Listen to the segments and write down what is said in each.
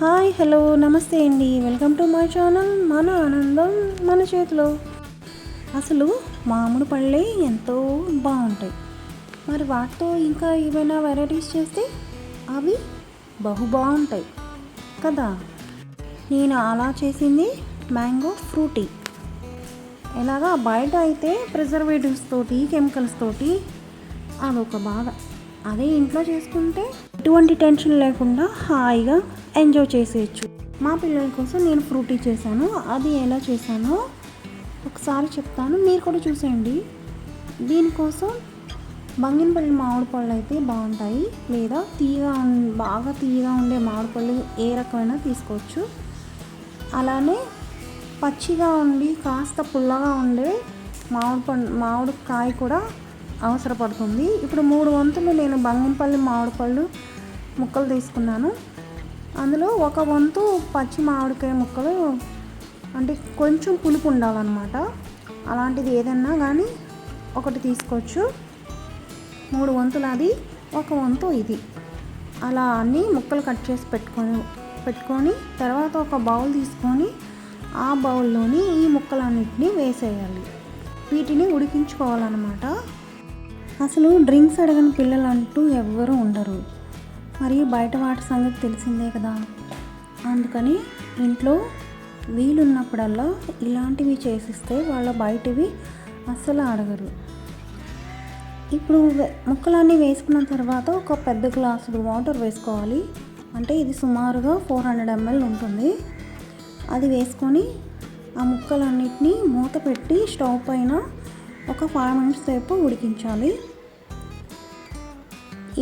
Hi hello నమస్తే అండి. Welcome to my channel మన ఆనందం మన చేతిలో. అసలు మామిడి పళ్ళే ఎంతో బాగుంటాయి. మరి వాటితో ఇంకా ఏమైనా వెరైటీస్ చేస్తే అవి బహు బాగుంటాయి కదా? నేను అలా చేసింది మ్యాంగో ఫ్రూటీ. ఎలాగా బయట అయితే ప్రిజర్వేటివ్స్ తోటి కెమికల్స్ తోటి అదొక బాధ అదే ఇంట్లో చేసుకుంటే ఎటువంటి టెన్షన్ లేకుండా హాయిగా ఎంజాయ్ చేసేయచ్చు. మా పిల్లల కోసం నేను ఫ్రూటీ చేశాను. అది ఎలా చేశానో ఒకసారి చెప్తాను. మీరు కూడా చూసేయండి. దీనికోసం బంగినపల్లి మామిడి పళ్ళు అయితే బాగుంటాయి. లేదా తీయగా బాగా తీయగా ఉండే మామిడి పళ్ళు ఏ రకమైనా తీసుకోవచ్చు. అలానే పచ్చిగా ఉండి కాస్త పుల్లగా ఉండే మామిడి పండు మామిడి కాయ కూడా అవసరపడుతుంది. ఇప్పుడు మూడు వంతులు నేను బంగంపల్లి మామిడిపళ్ళు ముక్కలు తీసుకున్నాను. అందులో ఒక వంతు పచ్చి మామిడికాయ ముక్కలు అంటే కొంచెం పులుపు ఉండాలన్నమాట. అలాంటిది ఏదన్నా కానీ ఒకటి తీసుకోవచ్చు. మూడు వంతులు అది ఒక వంతు ఇది. అలా అన్ని ముక్కలు కట్ చేసి పెట్టుకొని పెట్టుకొని తర్వాత ఒక బౌల్ తీసుకొని ఆ బౌల్లోని ఈ ముక్కలన్నిటిని వేసేయాలి. వీటిని ఉడికించుకోవాలన్నమాట. అసలు డ్రింక్స్ అడగని పిల్లలు అంటూ ఎవ్వరూ ఉండరు. మరియు బయట వాటి సంగతి తెలిసిందే కదా. అందుకని ఇంట్లో వీలున్నప్పుడల్లా ఇలాంటివి చేసిస్తే వాళ్ళ బయటివి అస్సలు అడగరు. ఇప్పుడు ముక్కలన్నీ వేసుకున్న తర్వాత ఒక పెద్ద గ్లాసుడు వాటర్ వేసుకోవాలి. అంటే ఇది సుమారుగా ఫోర్ హండ్రెడ్ ఎంఎల్ ఉంటుంది. అది వేసుకొని ఆ ముక్కలన్నిటినీ మూత పెట్టి స్టవ్ పైన ఒక ఫైవ్ మినిట్స్ సేపు ఉడికించాలి.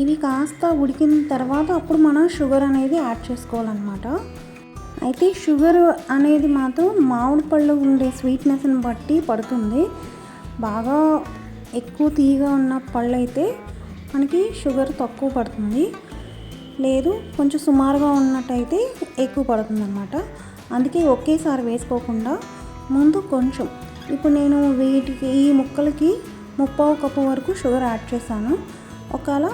ఇవి కాస్త ఉడికిన తర్వాత అప్పుడు మనం షుగర్ అనేది యాడ్ చేసుకోవాలన్నమాట. అయితే షుగర్ అనేది మాత్రం మామిడి పళ్ళు ఉండే స్వీట్నెస్ని బట్టి పడుతుంది. బాగా ఎక్కువ తీయగా ఉన్న పళ్ళు అయితే మనకి షుగర్ తక్కువ పడుతుంది. లేదు కొంచెం సుమారుగా ఉన్నట్టయితే ఎక్కువ పడుతుంది అనమాట అందుకే ఒకేసారి వేసుకోకుండా ముందు కొంచెం ఇప్పుడు నేను వీటికి ఈ ముక్కలకి ముప్పావు కప్పు వరకు షుగర్ యాడ్ చేశాను. ఒకవేళ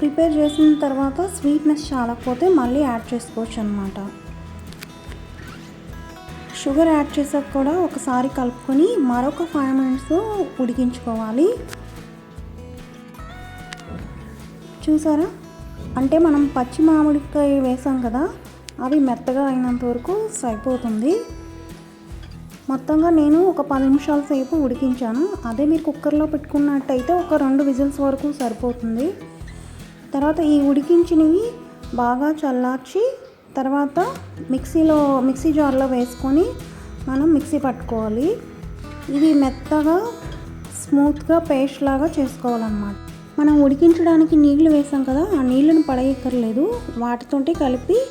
ప్రిపేర్ చేసిన తర్వాత స్వీట్నెస్ చాలకపోతే మళ్ళీ యాడ్ చేసుకోవచ్చు అనమాట షుగర్ యాడ్ చేసాక కూడా ఒకసారి కలుపుకొని మరొక ఫైవ్ మినిట్స్ ఉడికించుకోవాలి. చూసారా? అంటే మనం పచ్చి మామిడికాయ వేసాం కదా అవి మెత్తగా అయినంత వరకు సరిపోతుంది. మొత్తంగా నేను ఒక పది నిమిషాల సేపు ఉడికించాను. అదే మీరు కుక్కర్లో పెట్టుకున్నట్టయితే ఒక రెండు విజిల్స్ వరకు సరిపోతుంది. తర్వాత ఈ ఉడికించినవి బాగా చల్లార్చి తర్వాత మిక్సీలో మిక్సీ జార్లో వేసుకొని మనం మిక్సీ పట్టుకోవాలి. ఇవి మెత్తగా స్మూత్గా పేస్ట్ లాగా చేసుకోవాలన్నమాట. మనం ఉడికించడానికి నీళ్ళు వేసాం కదా ఆ నీళ్ళను పడేయక్కర్లేదు. వాటితోటి కలిపి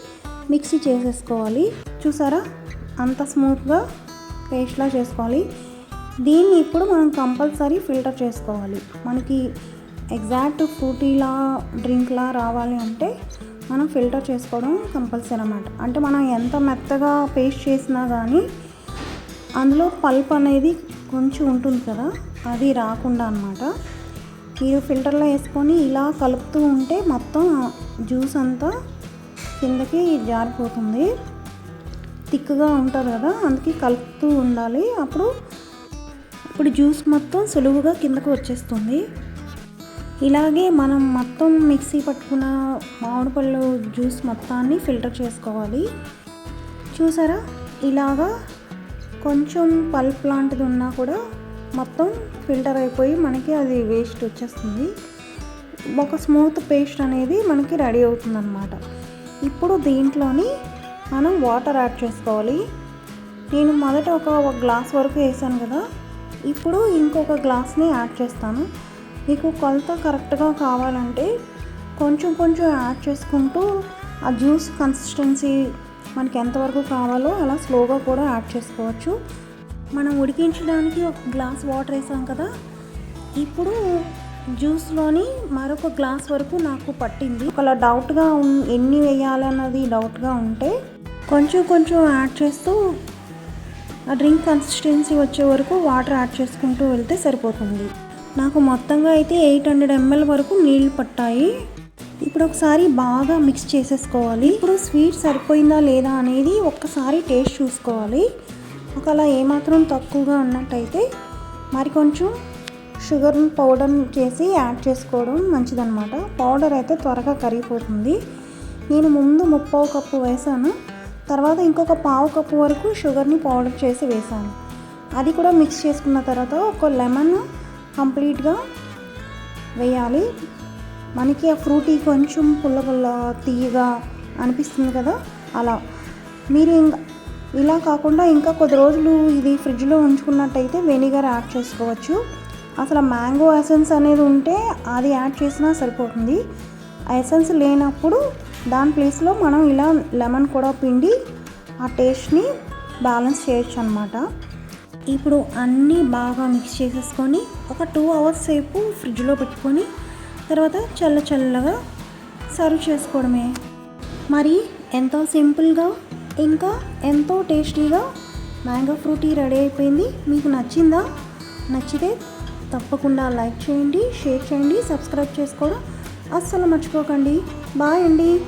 మిక్సీ చేసేసుకోవాలి. చూసారా? అంత స్మూత్గా పేస్ట్లా చేసుకోవాలి. దీన్ని ఇప్పుడు మనం కంపల్సరీ ఫిల్టర్ చేసుకోవాలి. మనకి ఎగ్జాక్ట్ ఫ్రూటీలా డ్రింక్లా రావాలి అంటే మనం ఫిల్టర్ చేసుకోవడం కంపల్సరీ అన్నమాట. అంటే మనం ఎంత మెత్తగా పేస్ట్ చేసినా కానీ అందులో పల్ప్ అనేది కొంచెం ఉంటుంది కదా అది రాకుండా అన్నమాట. మీరు ఫిల్టర్లో వేసుకొని ఇలా కలుపుతూ ఉంటే మొత్తం జ్యూస్ అంతా కిందకి జారిపోతుంది. థిక్గా ఉంటుంది కదా అందుకే కలుపుతూ ఉండాలి. అప్పుడు ఇప్పుడు జ్యూస్ మొత్తం సులువుగా కిందకు వచ్చేస్తుంది. ఇలాగే మనం మొత్తం మిక్సీ పట్టుకున్న మామిడిపళ్ళు జ్యూస్ మొత్తాన్ని ఫిల్టర్ చేసుకోవాలి. చూసారా? ఇలాగా కొంచెం పల్ప్ లాంటిది ఉన్నా కూడా మొత్తం ఫిల్టర్ అయిపోయి మనకి అది వేస్ట్ వచ్చేస్తుంది. ఒక స్మూత్ పేస్ట్ అనేది మనకి రెడీ అవుతుందన్నమాట. ఇప్పుడు దీంట్లోని మనం వాటర్ యాడ్ చేసుకోవాలి. నేను మొదట ఒక ఒక గ్లాస్ వరకు వేసాను కదా. ఇప్పుడు ఇంకొక గ్లాస్ని యాడ్ చేస్తాను. మీకు కొలత కరెక్ట్గా కావాలంటే కొంచెం కొంచెం యాడ్ చేసుకుంటూ ఆ జ్యూస్ కన్సిస్టెన్సీ మనకి ఎంతవరకు కావాలో అలా స్లోగా కూడా యాడ్ చేసుకోవచ్చు. మనం ఉడికించడానికి ఒక గ్లాస్ వాటర్ వేసాం కదా. ఇప్పుడు జ్యూస్లోని మరొక గ్లాస్ వరకు నాకు పట్టింది. ఒకలా డౌట్గా ఉన్- ఎన్ని వేయాలన్నది డౌట్గా ఉంటే కొంచెం కొంచెం యాడ్ చేస్తూ ఆ డ్రింక్ కన్సిస్టెన్సీ వచ్చే వరకు వాటర్ యాడ్ చేసుకుంటూ వెళ్తే సరిపోతుంది. నాకు మొత్తంగా అయితే ఎయిట్ హండ్రెడ్ ఎంఎల్ వరకు నీళ్ళు పట్టాయి. ఇప్పుడు ఒకసారి బాగా మిక్స్ చేసేసుకోవాలి. ఇప్పుడు స్వీట్ సరిపోయిందా లేదా అనేది ఒక్కసారి టేస్ట్ చూసుకోవాలి. ఒకవేళ ఏమాత్రం తక్కువగా ఉన్నట్టయితే మరి కొంచెం షుగర్ పౌడర్ చేసి యాడ్ చేసుకోవడం మంచిదన్నమాట. పౌడర్ అయితే త్వరగా కరిగిపోతుంది. నేను ముందు ముప్పావు కప్పు వేసాను. తర్వాత ఇంకొక పావు కప్పు వరకు షుగర్ని పౌడర్ చేసి వేసాను అది కూడా మిక్స్ చేసుకున్న తర్వాత ఒక లెమన్ కంప్లీట్గా వేయాలి. మనకి ఆ ఫ్రూటీ కొంచెం పుల్ల పుల్ల తీయగా అనిపిస్తుంది కదా? అలా. మీరు ఇంకా ఇలా కాకుండా ఇంకా కొద్ది రోజులు ఇది ఫ్రిడ్జ్లో ఉంచుకున్నట్టయితే వెనిగర్ యాడ్ చేసుకోవచ్చు. అసలు మ్యాంగో ఎసెన్స్ అనేది ఉంటే అది యాడ్ చేసినా సరిపోతుంది. ఆ ఎసెన్స్ లేనప్పుడు దాని ప్లేస్లో మనం ఇలా లెమన్ కూడా పిండి ఆ టేస్ట్ని బ్యాలెన్స్ చేయొచ్చు అనమాట ఇప్పుడు అన్నీ బాగా మిక్స్ చేసేసుకొని ఒక టూ అవర్స్ సేపు ఫ్రిడ్జ్లో పెట్టుకొని తర్వాత చల్ల చల్లగా సర్వ్ చేసుకోవడమే. మరి ఎంతో సింపుల్గా ఇంకా ఎంతో టేస్టీగా మ్యాంగో ఫ్రూటీ రెడీ అయిపోయింది. మీకు నచ్చిందా? నచ్చితే తప్పకుండా లైక్ చేయండి షేర్ చేయండి సబ్స్క్రైబ్ చేసుకోవడం అస్సలు మర్చిపోకండి. బాయ్ అండి.